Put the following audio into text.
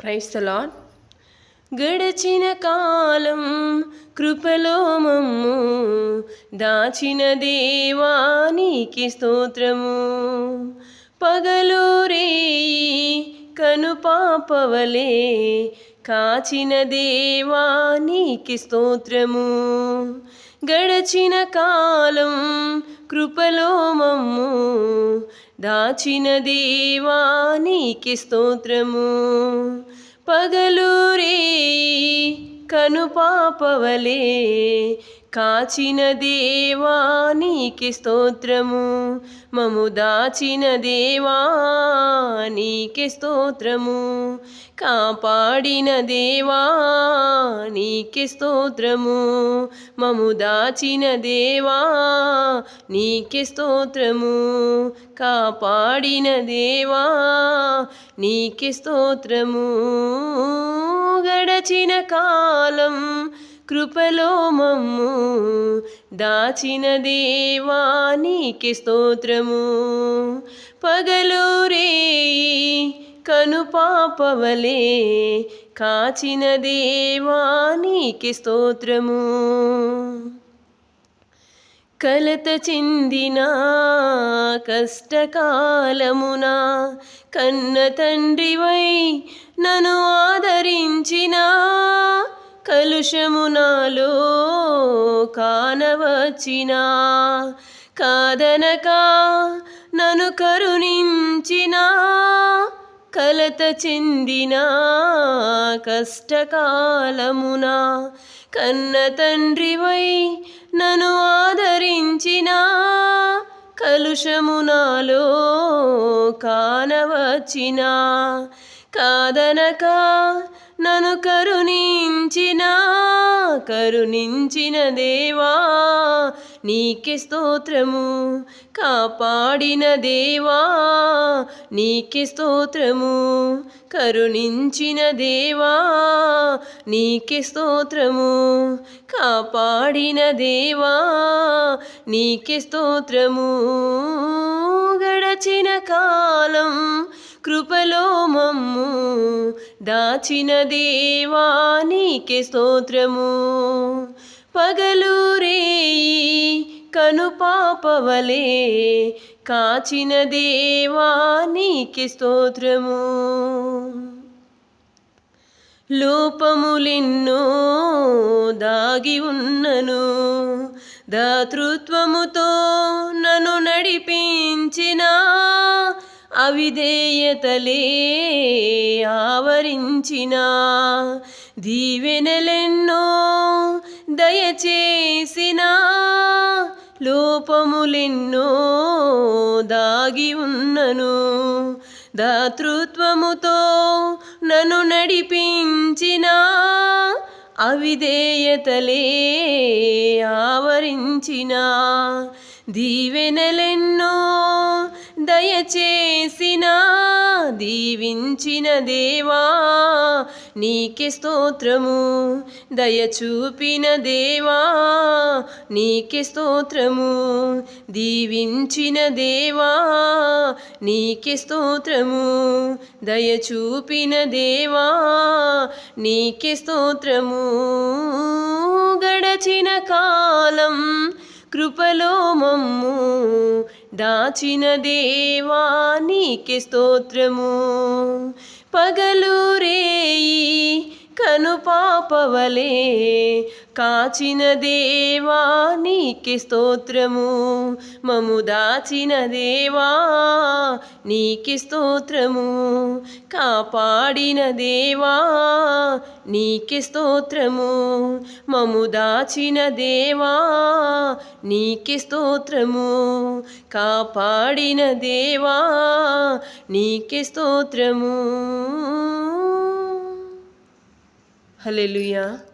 క్రైస్తలాడ్ గడచిన కాలం కృపలో మమ్ము దాచిన దేవానికి స్తోత్రము. పగలు రేయి కనుపాపవలే కాచిన దేవానికి స్తోత్రము. గడచిన కాలం కృపలో మమ్ము దాచిన దేవానికి స్తోత్రము. పగలూరే రేయి కనుపాపవలే కాచిన దేవానికి స్తోత్రము. మము దాచిన దేవా దేవానికి స్తోత్రము. కాపాడిన దేవా నీకే స్తోత్రము. మము దాచిన దేవా నీకే స్తోత్రము. కాపాడిన దేవా నీకే స్తోత్రము. గడచిన కాలం కృపలో మమ్ము. దాచిన దేవానికి స్తోత్రము. పగలు రేయి కనుపాపవలే కాచిన దేవానికి స్తోత్రము. కలత చెందిన కష్టకాలమున కన్న తండ్రివై నన్ను ఆదరించినా. కలుషమునాలో కానవచ్చిన కాదనక నను కరుణించిన. కలత చెందిన కష్టకాలమున. కన్న తండ్రివై నను ఆదరించిన. కలుషమునాలో కానవచ్చిన కాదనక నను నన్ను కరుణించిన కరుణించిన దేవా నీకే స్తోత్రము. కాపాడిన దేవా నీకే స్తోత్రము. కరుణించిన దేవా నీకే స్తోత్రము. కాపాడిన దేవా నీకే స్తోత్రము. గడచిన కాలం కృపలో మమ్ము దాచిన దేవానికి స్తోత్రము. పగలు రేయి కనుపాపవలే కాచిన దేవానికి స్తోత్రము. లోపములెన్నో దాగి ఉన్నను. దాతృత్వముతో నన్ను నడిపి అవిధేయతలే ఆవరించిన దీవెనలెన్నో దయచేసిన లోపములెన్నో దాగి ఉన్నను. దాతృత్వముతో నన్ను నడిపించిన అవిధేయతలే ఆవరించిన దీవెనలెన్నో దయచేసిన దీవించిన దేవా నీకే స్తోత్రము. దయ చూపిన దేవా నీకే స్తోత్రము. దీవించిన దేవా నీకే స్తోత్రము. దయ చూపిన దేవా నీకే స్తోత్రము. గడచిన కాలం కృపలో మమ్ము దాచిన దేవా నీకే స్తోత్రము. పగలు రేయి కనుపాపవలే కాచిన దేవా నీకే స్తోత్రము. మము దాచిన దేవా నీకే స్తోత్రము. కాపాడిన దేవా నీకే స్తోత్రము. మము దాచిన దేవా నీకే స్తోత్రము. కాపాడిన దేవా నీకే స్తోత్రము. Hallelujah.